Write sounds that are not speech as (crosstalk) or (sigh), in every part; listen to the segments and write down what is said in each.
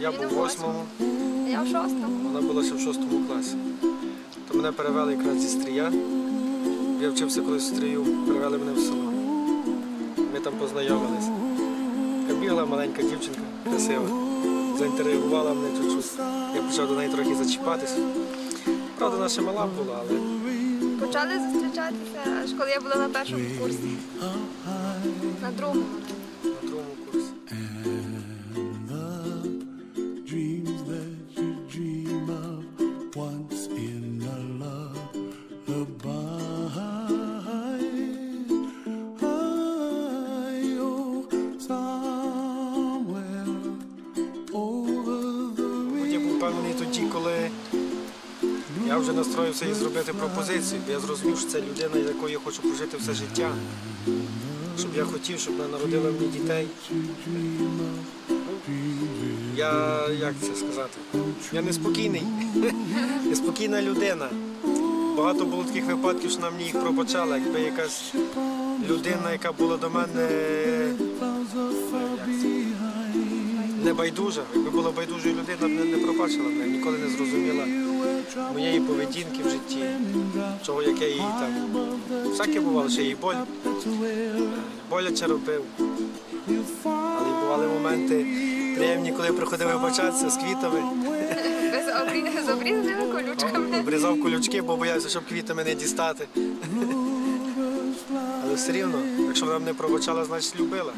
Я був у в восьмому, Я в шостому. вона була ще в шостому класі. То мене перевели якраз зі стрія. Я вчився колись в стрію, перевели мене в село. Ми там познайомились. Така бігла маленька дівчинка, красива. Заінтересувала мене чуть-чуть. Я почав до неї трохи зачіпатись. Правда, наша мала була, але Почали зустрічатися, аж коли я була на першому курсі. На другому I, oh, Я був впевнений тоді, коли я вже настроївся їй зробити пропозицію, бо я зрозумів, що це людина, з якою я хочу прожити все життя. Щоб я хотів, щоб вона народила мені дітей. Я як це сказати? Я неспокійний, (laughs) неспокійна людина. Багато було таких випадків, що вона мені їх пробачала. Якби якась людина, яка була до мене як це, небайдужа, якби була байдужою людина, б не, не пробачила мене, ніколи не зрозуміла моєї поведінки в житті, чого як я її там. Всяке бувало, що їй боль, боляче робив. Але бували моменти приємні, коли я приходив вибачатися з квітами, з обрізаними колючками. обрізав колючки, бо боявся, щоб квіти мене дістати. Але все рівно, якщо вона мене пробачала, значить любила.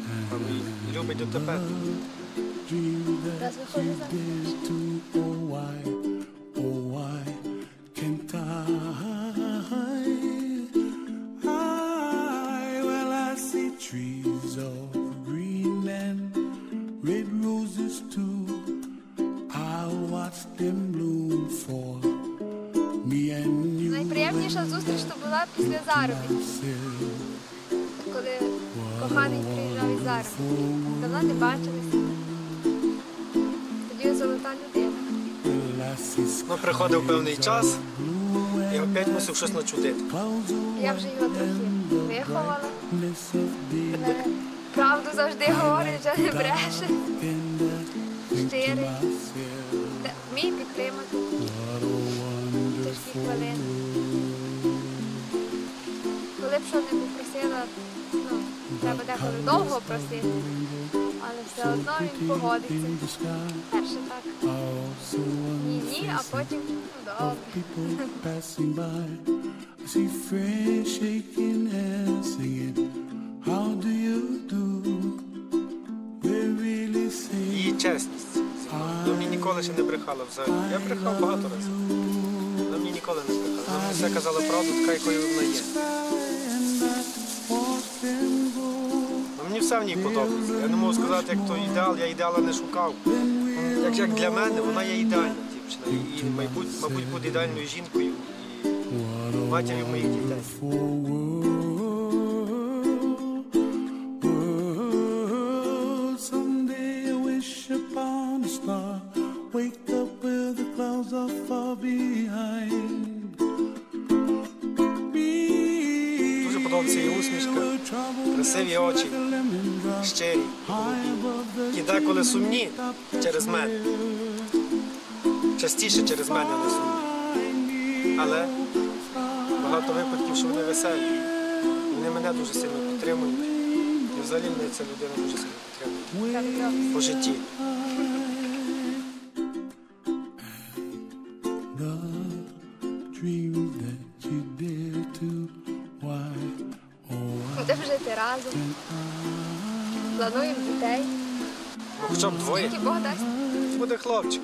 І любить дотепер. And red roses too I watch them bloom for me and you Найприємніша зустріч то була після заробітку, коли коханий приїжджав із заробітку. Давно не бачилися. Тоді золота людина. Ну, приходив певний час, і опять мусив щось начудити. Я вже його трохи виховала. Правду завжди говорить, вже не бреше. Щирий. Вміє підтримати. Тяжкі хвилини. Коли б що не попросила, ну, треба деколи довго просити, але все одно він погодиться. Перше так. Ні-ні, а потім ну добре. Чесність. Вона мені ніколи ще не брехала взагалі. Я брехав багато разів. Вона мені ніколи не брехала. Вона все казала правду, така, якою вона є. Ну, мені все в ній подобається. Я не можу сказати, як то ідеал, я ідеала не шукав. Як, як для мене, вона є ідеальна дівчина. І, мабуть, мабуть, буде ідеальною жінкою і матір'ю моїх дітей. Подобається її усмішка, красиві очі, щирі, і деколи сумні через мене. Частіше через мене не сумні. Але багато випадків, що вони веселі. Вони мене дуже сильно підтримують. І взагалі мене ця людина дуже сильно підтримує по житті. The dreams that you dare to жити разом. Плануємо дітей. Хоча б двоє. Тільки Бог дасть. Буде хлопчик.